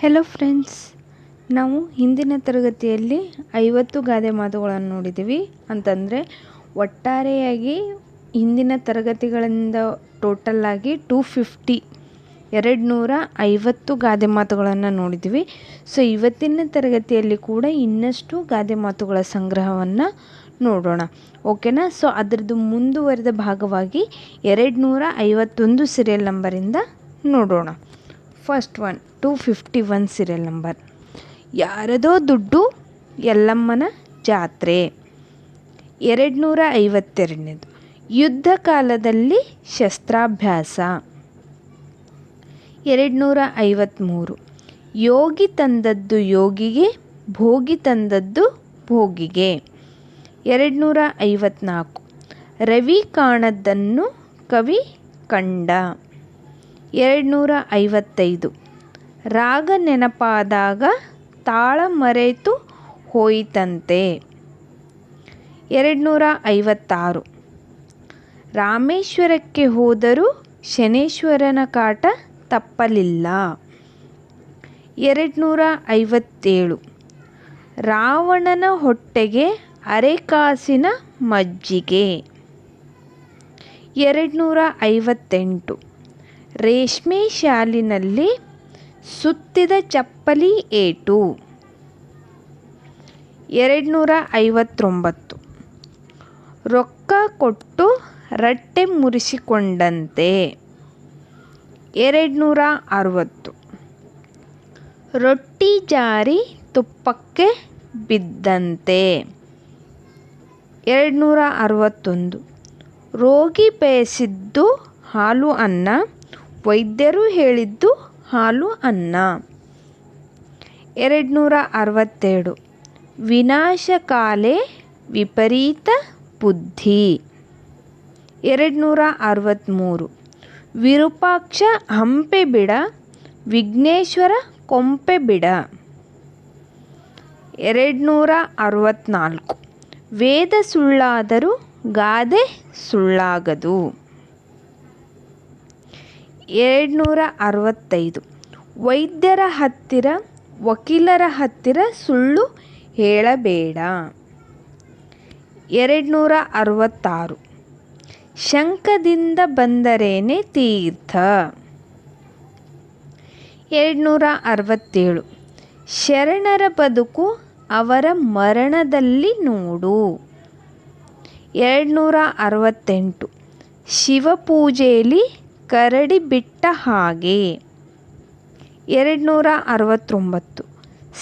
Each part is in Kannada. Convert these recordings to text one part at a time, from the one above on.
ಹೆಲೋ ಫ್ರೆಂಡ್ಸ್ ನಾವು ಹಿಂದಿನ ತರಗತಿಯಲ್ಲಿ ಐವತ್ತು ಗಾದೆ ಮಾತುಗಳನ್ನು ನೋಡಿದ್ದೀವಿ ಅಂತಂದರೆ, ಒಟ್ಟಾರೆಯಾಗಿ ಹಿಂದಿನ ತರಗತಿಗಳಿಂದ ಟೋಟಲ್ಲಾಗಿ ಟೂ ಫಿಫ್ಟಿ ಎರಡು ನೂರ ಐವತ್ತು ಗಾದೆ ಮಾತುಗಳನ್ನು ನೋಡಿದ್ದೀವಿ ಸೊ ಇವತ್ತಿನ ತರಗತಿಯಲ್ಲಿ ಕೂಡ ಇನ್ನಷ್ಟು ಗಾದೆ ಮಾತುಗಳ ಸಂಗ್ರಹವನ್ನು ನೋಡೋಣ. ಓಕೆನಾ ಸೊ ಅದರದ್ದು ಮುಂದುವರೆದ ಭಾಗವಾಗಿ ಎರಡು ನೂರ ಐವತ್ತೊಂದು ಸೀರಿಯಲ್ ನಂಬರಿಂದ ನೋಡೋಣ. First one two fifty one serial number ಯಾರದೋ ದುಡ್ಡು ಯಲ್ಲಮ್ಮನ ಜಾತ್ರೆ. ಎರಡುನೂರ ಐವತ್ತೆರಡನೇದು ಯುದ್ಧ ಕಾಲದಲ್ಲಿ ಶಸ್ತ್ರಾಭ್ಯಾಸ. ಎರಡುನೂರ ಐವತ್ತ್ಮೂರು ಯೋಗಿ ತಂದದ್ದು ಯೋಗಿಗೆ, ಭೋಗಿ ತಂದದ್ದು ಭೋಗಿಗೆ. ಎರಡುನೂರ ಐವತ್ನಾಲ್ಕು ರವಿ ಕಾಣದ್ದನ್ನು ಕವಿ ಕಂಡ. ಎರಡು ನೂರ ಐವತ್ತೈದು ರಾಗ ನೆನಪಾದಾಗ ತಾಳ ಮರೆತು ಹೋಯಿತಂತೆ. ಎರಡುನೂರ ಐವತ್ತಾರು ರಾಮೇಶ್ವರಕ್ಕೆ ಹೋದರೂ ಶನೇಶ್ವರನ ಕಾಟ ತಪ್ಪಲಿಲ್ಲ. ಎರಡುನೂರ ಐವತ್ತೇಳು ರಾವಣನ ಹೊಟ್ಟೆಗೆ ಅರೆಕಾಸಿನ ಮಜ್ಜಿಗೆ. ಎರಡುನೂರ ಐವತ್ತೆಂಟು ರೇಷ್ಮೆ ಶಾಲಿನಲ್ಲಿ ಸುತ್ತಿದ ಚಪ್ಪಲಿ ಏಟು. ಎರಡುನೂರ ಐವತ್ತೊಂಬತ್ತು ರೊಕ್ಕ ಕೊಟ್ಟು ರಟ್ಟೆ ಮುರಿಸಿಕೊಂಡಂತೆ. ಎರಡುನೂರ ಅರವತ್ತು ರೊಟ್ಟಿ ಜಾರಿ ತುಪ್ಪಕ್ಕೆ ಬಿದ್ದಂತೆ. ಎರಡುನೂರ ಅರವತ್ತೊಂದು ರೋಗಿ ಬೇಯಿಸಿದ್ದು ಹಾಲು ಅನ್ನ ವೈದ್ಯರು ಹೇಳಿದ್ದು ಹಾಲು ಅನ್ನ. ಎರಡು ನೂರ ಅರವತ್ತೆರಡು ವಿನಾಶಕಾಲೇ ವಿಪರೀತ ಬುದ್ಧಿ. ಎರಡು ನೂರ ಅರವತ್ತ್ಮೂರು ವಿರೂಪಾಕ್ಷ ಹಂಪೆ ಬಿಡ, ವಿಘ್ನೇಶ್ವರ ಕೊಂಪೆ ಬಿಡ. ಎರಡು ನೂರ ಅರವತ್ತ್ನಾಲ್ಕು ವೇದ ಸುಳ್ಳಾದರೂ ಗಾದೆ ಸುಳ್ಳಾಗದು. ಎರಡು ನೂರ ಅರವತ್ತೈದು ವೈದ್ಯರ ಹತ್ತಿರ, ವಕೀಲರ ಹತ್ತಿರ ಸುಳ್ಳು ಹೇಳಬೇಡ. ಎರಡುನೂರ ಅರವತ್ತಾರು ಶಂಖದಿಂದ ಬಂದರೇನೆ ತೀರ್ಥ? ಎರಡು ನೂರ ಅರವತ್ತೇಳು ಶರಣರ ಬದುಕು ಅವರ ಮರಣದಲ್ಲಿ ನೋಡು. ಎರಡುನೂರ ಅರವತ್ತೆಂಟು ಶಿವಪೂಜೆಯಲ್ಲಿ ಕರಡಿ ಬಿಟ್ಟ ಹಾಗೆ. ಎರಡುನೂರ ಅರವತ್ತೊಂಬತ್ತು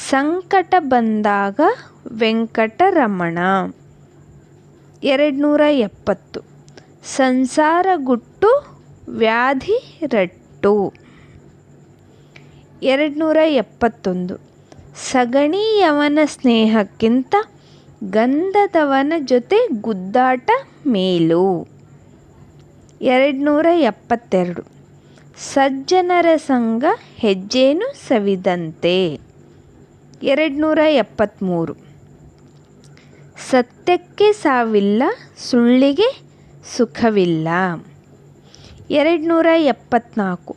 ಸಂಕಟ ಬಂದಾಗ ವೆಂಕಟರಮಣ. ಎರಡುನೂರ ಎಪ್ಪತ್ತು ಸಂಸಾರ ಗುಟ್ಟು, ವ್ಯಾಧಿ ರಟ್ಟು. ಎರಡುನೂರ ಎಪ್ಪತ್ತೊಂದು ಸಗಣಿಯವನ ಸ್ನೇಹಕ್ಕಿಂತ ಗಂಧದವನ ಜೊತೆ ಗುದ್ದಾಟ ಮೇಲು. ಎರಡು ನೂರ ಎಪ್ಪತ್ತೆರಡು ಸಜ್ಜನರ ಸಂಘ ಹೆಜ್ಜೇನು ಸವಿದಂತೆ. ಎರಡುನೂರ ಎಪ್ಪತ್ತ್ಮೂರು ಸತ್ಯಕ್ಕೆ ಸಾವಿಲ್ಲ, ಸುಳ್ಳಿಗೆ ಸುಖವಿಲ್ಲ. ಎರಡುನೂರ ಎಪ್ಪತ್ನಾಲ್ಕು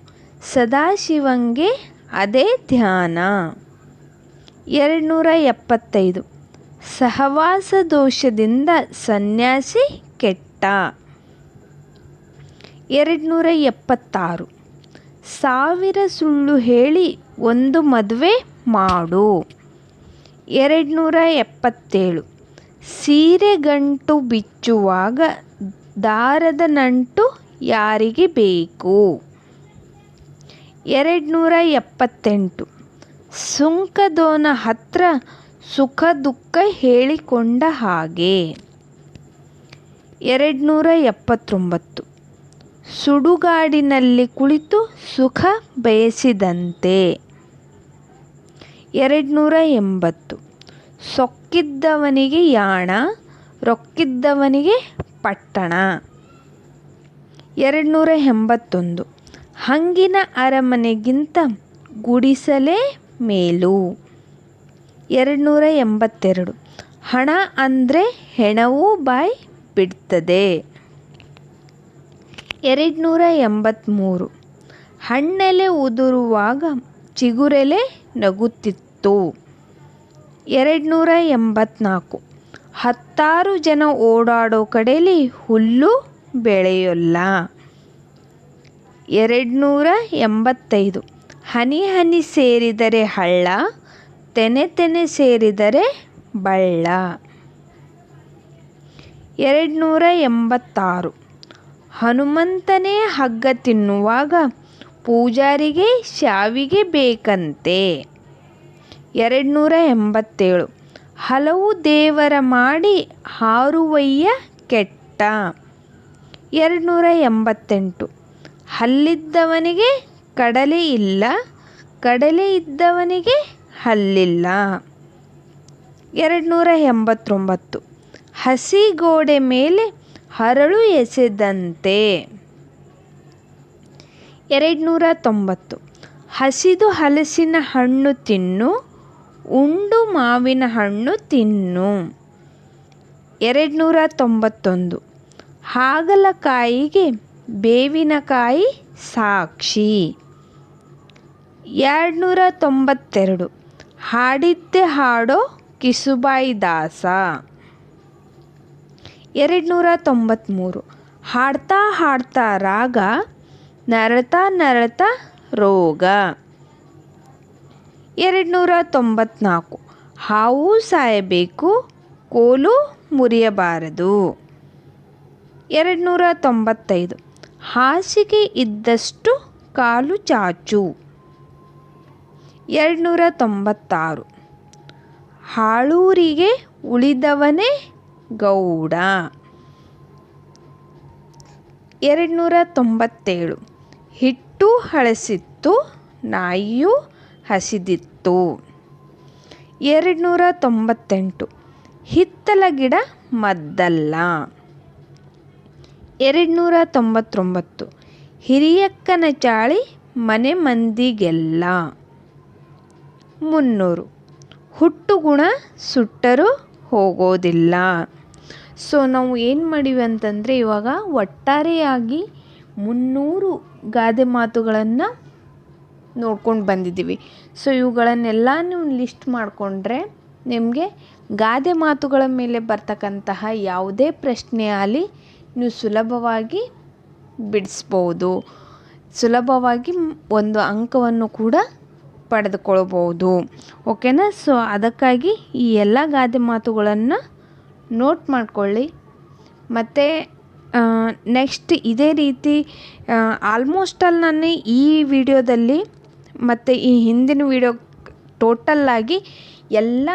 ಸದಾಶಿವಂಗೆ ಅದೇ ಧ್ಯಾನ. ಎರಡುನೂರ ಎಪ್ಪತ್ತೈದು ಸಹವಾಸ ದೋಷದಿಂದ ಸನ್ಯಾಸಿ ಕೆಟ್ಟ. ಎರಡು ನೂರ ಎಪ್ಪತ್ತಾರು ಸಾವಿರ ಸುಳ್ಳು ಹೇಳಿ ಒಂದು ಮದುವೆ ಮಾಡು. ಎರಡುನೂರ ಎಪ್ಪತ್ತೇಳು ಸೀರೆ ಗಂಟು ಬಿಚ್ಚುವಾಗ ದಾರದ ನಂಟು ಯಾರಿಗೆ ಬೇಕು? ಎರಡುನೂರ ಎಪ್ಪತ್ತೆಂಟು ಸುಂಕದೋನ ಹತ್ರ ಸುಖ ದುಃಖ ಹೇಳಿಕೊಂಡ ಹಾಗೆ. ಎರಡುನೂರ ಎಪ್ಪತ್ತೊಂಬತ್ತು ಸುಡುಗಾಡಿನಲ್ಲಿ ಕುಳಿತು ಸುಖ ಬಯಸಿದಂತೆ. ಎರಡುನೂರ ಎಂಬತ್ತು. ಸೊಕ್ಕಿದ್ದವನಿಗೆ ಯಾಣ, ರೊಕ್ಕಿದ್ದವನಿಗೆ ಪಟ್ಟಣ. ಎರಡುನೂರ ಎಂಬತ್ತೊಂದು. ಹಂಗಿನ ಅರಮನೆಗಿಂತ ಗುಡಿಸಲೇ ಮೇಲು. ಎರಡುನೂರ ಎಂಬತ್ತೆರಡು. ಹಣ ಅಂದರೆ ಹೆಣವೂ ಬಾಯಿ ಬಿಡ್ತದೆ. ಎರಡು ನೂರ ಎಂಬತ್ತ್ಮೂರು ಹಣ್ಣೆಲೆ ಉದುರುವಾಗ ಚಿಗುರೆಲೆ ನಗುತ್ತಿತ್ತು. ಎರಡುನೂರ ಎಂಬತ್ನಾಲ್ಕು ಹತ್ತಾರು ಜನ ಓಡಾಡೋ ಕಡೆಯಲ್ಲಿ ಹುಲ್ಲು ಬೆಳೆಯಲ್ಲ. ಎರಡುನೂರ ಎಂಬತ್ತೈದು ಹನಿ ಹನಿ ಸೇರಿದರೆ ಹಳ್ಳ, ತೆನೆ ತೆನೆ ಸೇರಿದರೆ ಬಳ್ಳ. ಎರಡುನೂರ ಎಂಬತ್ತಾರು ಹನುಮಂತನೇ ಹಗ್ಗ ತಿನ್ನುವಾಗ ಪೂಜಾರಿಗೆ ಶಾವಿಗೆ ಬೇಕಂತೆ. ಎರಡುನೂರ ಎಂಬತ್ತೇಳು ಹಲವು ದೇವರ ಮಾಡಿ ಹಾರುವಯ್ಯ ಕೆಟ್ಟ. ಎರಡುನೂರ ಎಂಬತ್ತೆಂಟು ಹಲ್ಲಿದ್ದವನಿಗೆ ಕಡಲೆ ಇಲ್ಲ, ಕಡಲೆ ಇದ್ದವನಿಗೆ ಹಲ್ಲಿಲ್ಲ. ಎರಡುನೂರ ಎಂಬತ್ತೊಂಬತ್ತು ಹಸಿ ಗೋಡೆ ಮೇಲೆ ಹರಳು ಎಸೆದಂತೆ. ಎರಡುನೂರ ತೊಂಬತ್ತು ಹಸಿದು ಹಲಸಿನ ಹಣ್ಣು ತಿನ್ನು, ಉಂಡು ಮಾವಿನ ಹಣ್ಣು ತಿನ್ನು. ಎರಡುನೂರ ತೊಂಬತ್ತೊಂದು ಹಾಗಲಕಾಯಿಗೆ ಬೇವಿನಕಾಯಿ ಸಾಕ್ಷಿ. ಎರಡುನೂರ ತೊಂಬತ್ತೆರಡು ಹಾಡಿದ್ದೆ ಹಾಡೋ ಕಿಸುಬಾಯಿ ದಾಸ. ಎರಡು ನೂರ ತೊಂಬತ್ತ್ಮೂರು ಹಾಡ್ತಾ ಹಾಡ್ತಾ ರಾಗ ನರತಾ ನರತ ರೋಗ. ಎರಡುನೂರ ತೊಂಬತ್ನಾಲ್ಕು ಹಾವು ಸಾಯಬೇಕು, ಕೋಲು ಮುರಿಯಬಾರದು. ಎರಡುನೂರ ತೊಂಬತ್ತೈದು ಹಾಸಿಗೆ ಇದ್ದಷ್ಟು ಕಾಲು ಚಾಚು. ಎರಡುನೂರ ತೊಂಬತ್ತಾರು ಹಾಳೂರಿಗೆ ಉಳಿದವನೇ ಗೌಡ. ಎರಡುನೂರ ತೊಂಬತ್ತೇಳು ಹಿಟ್ಟು ಹಳಸಿತ್ತು, ನಾಯಿಯು ಹಸಿದಿತ್ತು. ಎರಡುನೂರ ತೊಂಬತ್ತೆಂಟು ಹಿತ್ತಲ ಗಿಡ ಮದ್ದಲ್ಲ. ಎರಡುನೂರ ತೊಂಬತ್ತೊಂಬತ್ತು ಹಿರಿಯಕ್ಕನ ಚಾಳಿ ಮನೆ ಮಂದಿಗೆಲ್ಲ. ಮುನ್ನೂರು. ಹುಟ್ಟುಗುಣ ಸುಟ್ಟರೂ ಹೋಗೋದಿಲ್ಲ. ಸೊ ನಾವು ಏನು ಮಾಡೀವಿ ಅಂತಂದರೆ ಇವಾಗ ಒಟ್ಟಾರೆಯಾಗಿ ಮುನ್ನೂರು ಗಾದೆ ಮಾತುಗಳನ್ನು ನೋಡ್ಕೊಂಡು ಬಂದಿದ್ದೀವಿ. ಸೊ ಇವುಗಳನ್ನೆಲ್ಲ ನೀವು ಲಿಸ್ಟ್ ಮಾಡಿಕೊಂಡ್ರೆ ನಿಮಗೆ ಗಾದೆ ಮಾತುಗಳ ಮೇಲೆ ಬರ್ತಕ್ಕಂತಹ ಯಾವುದೇ ಪ್ರಶ್ನೆ ಆಗಲಿ ನೀವು ಸುಲಭವಾಗಿ ಬಿಡಿಸ್ಬೋದು. ಸುಲಭವಾಗಿ ಒಂದು ಅಂಕವನ್ನು ಕೂಡ ಪಡೆದುಕೊಳ್ಬೋದು. ಓಕೆನಾ ಸೊ ಅದಕ್ಕಾಗಿ ಈ ಎಲ್ಲ ಗಾದೆ ಮಾತುಗಳನ್ನು ನೋಟ್ ಮಾಡಿಕೊಳ್ಳಿ. ಮತ್ತು ನೆಕ್ಸ್ಟ್ ಇದೇ ರೀತಿ ಆಲ್ಮೋಸ್ಟ್ ಆಲ್ ನಾನು ಈ ವಿಡಿಯೋದಲ್ಲಿ ಮತ್ತು ಈ ಹಿಂದಿನ ವಿಡಿಯೋ ಟೋಟಲ್ಲಾಗಿ ಎಲ್ಲ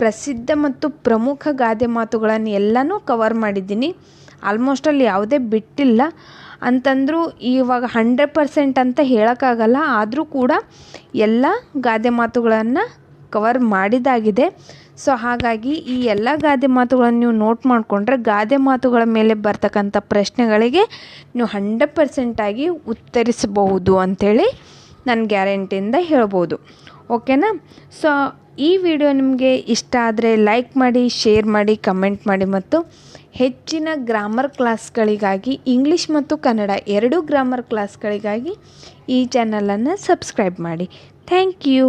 ಪ್ರಸಿದ್ಧ ಮತ್ತು ಪ್ರಮುಖ ಗಾದೆ ಮಾತುಗಳನ್ನು ಎಲ್ಲನೂ ಕವರ್ ಮಾಡಿದ್ದೀನಿ. ಆಲ್ಮೋಸ್ಟ್ ಆಲ್ ಯಾವುದೇ ಬಿಟ್ಟಿಲ್ಲ. ಅಂತಂದರೂ ಇವಾಗ ಹಂಡ್ರೆಡ್ ಪರ್ಸೆಂಟ್ ಅಂತ ಹೇಳೋಕ್ಕಾಗಲ್ಲ. ಆದರೂ ಕೂಡ ಎಲ್ಲ ಗಾದೆ ಮಾತುಗಳನ್ನು ಕವರ್ ಮಾಡಿದಾಗಿದೆ ಸೊ ಹಾಗಾಗಿ ಈ ಎಲ್ಲ ಗಾದೆ ಮಾತುಗಳನ್ನು ನೀವು ನೋಟ್ ಮಾಡಿಕೊಂಡ್ರೆ ಗಾದೆ ಮಾತುಗಳ ಮೇಲೆ ಬರ್ತಕ್ಕಂಥ ಪ್ರಶ್ನೆಗಳಿಗೆ ನೀವು ಹಂಡ್ರೆಡ್ ಪರ್ಸೆಂಟಾಗಿ ಉತ್ತರಿಸಬಹುದು ಅಂಥೇಳಿ ನಾನು ಗ್ಯಾರಂಟಿಯಿಂದ ಹೇಳ್ಬೋದು. ಓಕೆನಾ ಸೊ ಈ ವಿಡಿಯೋ ನಿಮಗೆ ಇಷ್ಟ ಆದರೆ ಲೈಕ್ ಮಾಡಿ ಶೇರ್ ಮಾಡಿ ಕಮೆಂಟ್ ಮಾಡಿ ಮತ್ತು ಹೆಚ್ಚಿನ ಗ್ರಾಮರ್ ಕ್ಲಾಸ್ಗಳಿಗಾಗಿ ಇಂಗ್ಲೀಷ್ ಮತ್ತು ಕನ್ನಡ ಎರಡೂ ಗ್ರಾಮರ್ ಕ್ಲಾಸ್ಗಳಿಗಾಗಿ ಈ ಚಾನಲನ್ನು ಸಬ್ಸ್ಕ್ರೈಬ್ ಮಾಡಿ. Thank you